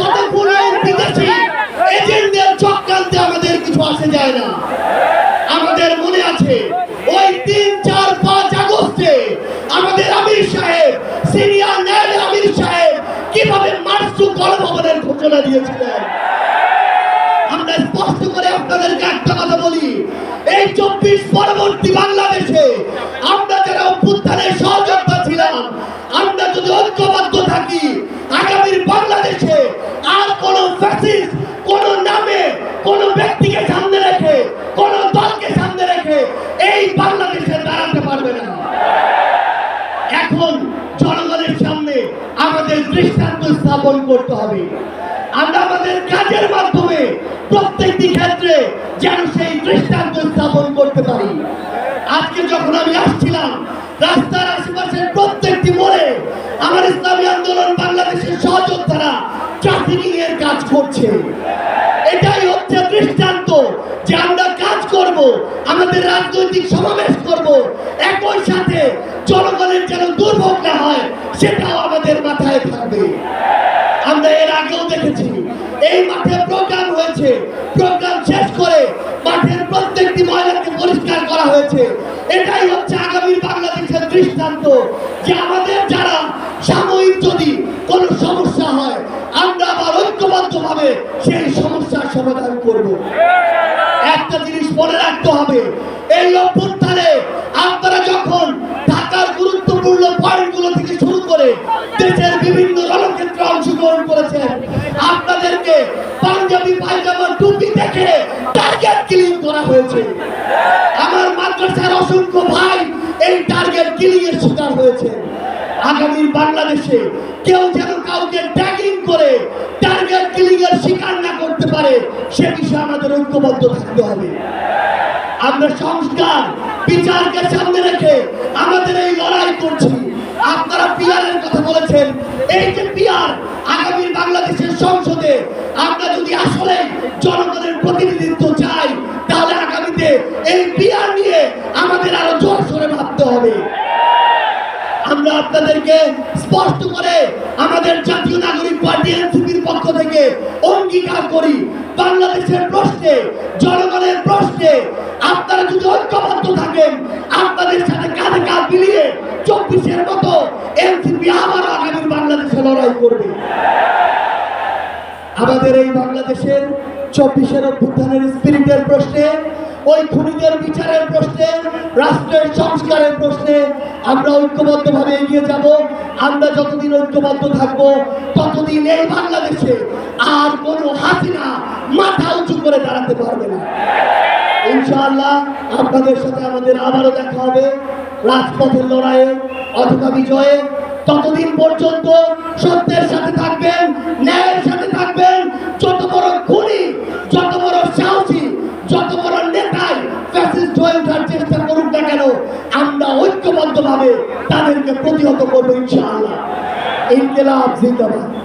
কতগুলো বিদেশি আমাদের কিছু আসে যায় না। আমাদের মনে আছে, ওই তিন, চার, পাঁচ আগস্টে আমাদের আমির সাহেব, সিনিয়র ন্যায় আমির সাহেব কীভাবে মার্সু গণভবনের ঘোষণা আমরা স্পষ্ট করে আপনাদেরকে একটা কথা বলি, এই চব্বিশ পরবর্তী বাংলাদেশে এই বাংলাদেশে দাঁড়াতে পারবে না। এখন জনগণের সামনে আমাদের দৃষ্টান্ত স্থাপন করতে হবে। আমরা আমাদের কাজের মাধ্যমে প্রত্যেকটি ক্ষেত্রে যেন সেই দৃষ্টান্ত স্থাপন করতে পারি। আজকে যখন আমি আসছিলাম, রাস্তার আশেপাশের প্রত্যেকটি মোড়ে আমার ইসলামী আন্দোলন বাংলাদেশের সহযোদ্ধারা ট্রাফিকিং এর কাজ করছে। এটাই হচ্ছে দৃষ্টান্ত যে আমরা আমাদের রাজনৈতিক সমাবেশ করব। একই সাথে জনগণের যেন দুর্ভোগ না হয়, সেটাও আমাদের মাথায় থাকবে। আমরা এর আগেও দেখেছি, এই মাঠে প্রোগ্রাম হয়েছে। প্রোগ্রাম শেষ করে মাঠের প্রত্যেকটি ময়লাকে পরিষ্কার করা হয়েছে। এটাই হচ্ছে আগামীর বাংলাদেশের দৃষ্টান্ত যে আমাদের যারা সাময়িক যদি কোনো সমস্যা হয়, আমরা আবার ঐক্যবদ্ধভাবে সেই সমস্যার সমাধান করব। হবে। এই অভ্যুত্থানে আপনারা যখন ঢাকার গুরুত্বপূর্ণ পয়েন্টগুলো থেকে শুরু করে দেশের বিভিন্ন রণক্ষেত্রে অংশগ্রহণ করেছেন, আপনাদেরকে পাঞ্জাবি পায়জামা টুপি দেখে টার্গেট কিলিং করা হয়েছে। আমার মাদ্রাসার অসংখ্য ভাই এই টার্গেট কিলিং শিকার হয়েছে। আগামীর বাংলাদেশে কেউ যেন কাউকে ট্যাগিং করে টার্গেট কিলিং শিকার না করতে পারে, সে বিষয়ে আমাদের ঐক্যবদ্ধ থাকতে হবে। আমরা সংস্কার, বিচারকে সামনে রেখে আমাদের এই লড়াই করছি। আপনারা পিয়ারের কথা বলেছেন, এই যে পিয়ার আগামী বাংলাদেশের সংসদে আমরা যদি আসলে জনগণের প্রতিনিধিত্ব চাই, তাহলে আগামীতে এই পিয়ার নিয়ে আমাদের আরও জোর সরে ভাবতে হবে। আমরা আপনাদেরকে স্পষ্ট করে আমাদের জাতীয় নাগরিক পার্টি এনসিপির পক্ষ থেকে অঙ্গীকার করি। বাংলাদেশের প্রশ্নে মতো এনসিপি আবার আগামী বাংলাদেশে লড়াই করবে। আমাদের এই বাংলাদেশের চব্বিশের অভ্যুত্থানের স্পিরিটের প্রশ্নে, ওই খুনিদের বিচারের প্রশ্নে, রাষ্ট্রের সংস্কারের প্রশ্নে আমরা ঐক্যবদ্ধভাবে এগিয়ে যাব। আমরা যতদিন ঐক্যবদ্ধ থাকব, ততদিন এই বাংলাদেশে আর কোনো হাসিনা মাথা উঁচু করে দাঁড়াতে পারবে না। ইনশাআল্লাহ আপনাদের সাথে আমাদের আবারও দেখা হবে। রাজপথের লড়াইয়ে, অথবা বিজয়ে। ততদিন পর্যন্ত সত্যের সাথে থাকবেন, ন্যায়ের সাথে থাকবেন। যত বড় খুনি, যত বড় সাহসী, যত বড় নেতাই ফ্যাসিস্ট হয়ে ওঠার চেষ্টা করুক না কেন, আমরা ঐক্যবদ্ধভাবে তাদেরকে প্রতিহত করব ইনশাআল্লাহ। ইনকেলাব, জিন্দাবাদ।